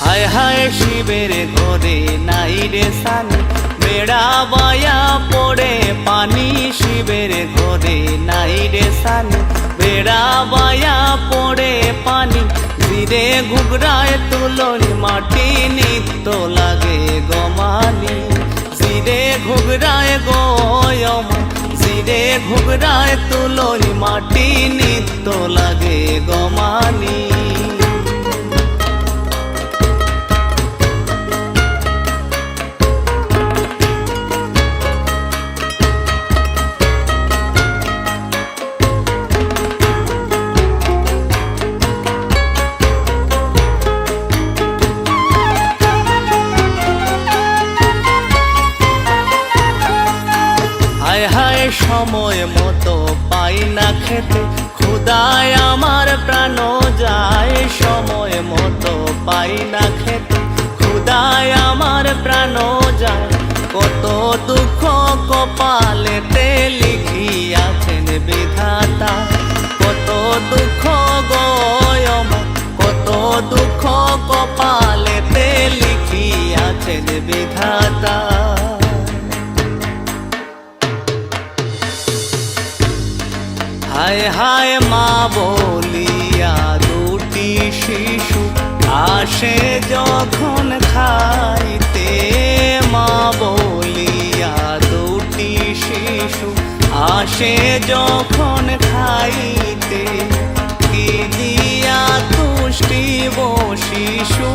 হায় হায় শিবের ঘরে নাই রে সানি বেড়া বায়া পড়ে পানি শিবের ঘরে নাই রে সানি বেড়া বায়া পড়ে পানি ধীরে ঘুগরায় তুলনি মাটি নিত্য লাগে গমানি জিরে ঘুগরায় গয়ম জিরে ঘুগরায় তুলনি মাটি নিত্য লাগে গমানি হায় হায় সময় মতো পাই না খেতে। খুদায় আমার প্রাণ যায়, সময় মতো পাই না খেতে। খুদায় আমার প্রাণ যায়, কত দুঃখ কপালেতে লিখিয়াছেন বিধাতা। কত দুঃখ গয়ম কত দুঃখ কপালেতে লিখিয়াছেন বিধাতা। হায় হায় মা বলিয়া দুটি শিশু আসে যখন খাইতে, মা বলিয়া দুটি শিশু আসে যখন খাইতে, কি দিয়া তুষ্টি কিছু